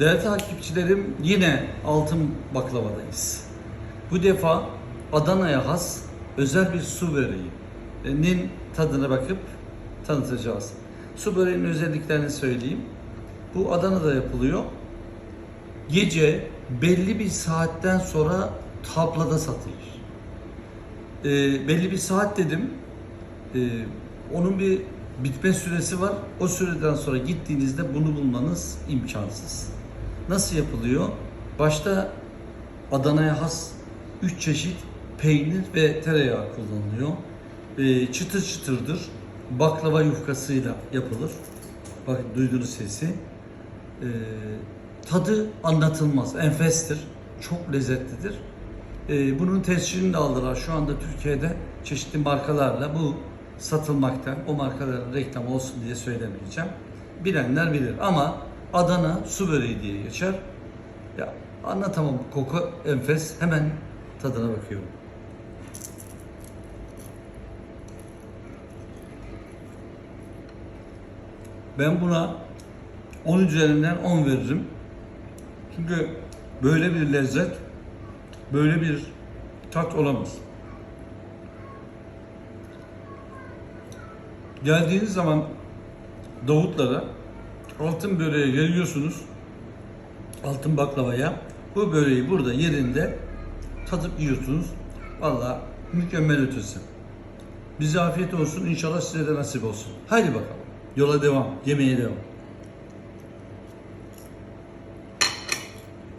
Değerli takipçilerim yine altın baklavadayız. Bu defa Adana'ya has özel bir su böreğinin tadına bakıp tanıtacağız. Su böreğinin özelliklerini söyleyeyim. Bu Adana'da yapılıyor. Gece belli bir saatten sonra tablada satılır. Ee, belli bir saat dedim. Ee, onun bir bitme süresi var. O süreden sonra gittiğinizde bunu bulmanız imkansız. Nasıl yapılıyor? Başta Adana'ya has 3 çeşit peynir ve tereyağı kullanılıyor. Ee, çıtır çıtırdır. Baklava yufkasıyla yapılır. Bakın duydunuz sesi. Ee, tadı anlatılmaz. Enfestir. Çok lezzetlidir. Ee, bunun tescilini de aldılar. Şu anda Türkiye'de çeşitli markalarla bu satılmakta. O markaların reklam olsun diye söylemeyeceğim. Bilenler bilir ama Adana su böreği diye geçer. Ya anlatamam. Koku enfes. Hemen tadına bakıyorum. Ben buna 10 üzerinden 10 veririm. Çünkü böyle bir lezzet, böyle bir tat olamaz. Geldiğiniz zaman Davutlara altın böreğe geliyorsunuz. Altın baklavaya. Bu böreği burada yerinde tadıp yiyorsunuz. Vallahi mükemmel ötesi. Bize afiyet olsun. İnşallah size de nasip olsun. Haydi bakalım. Yola devam. Yemeğe devam.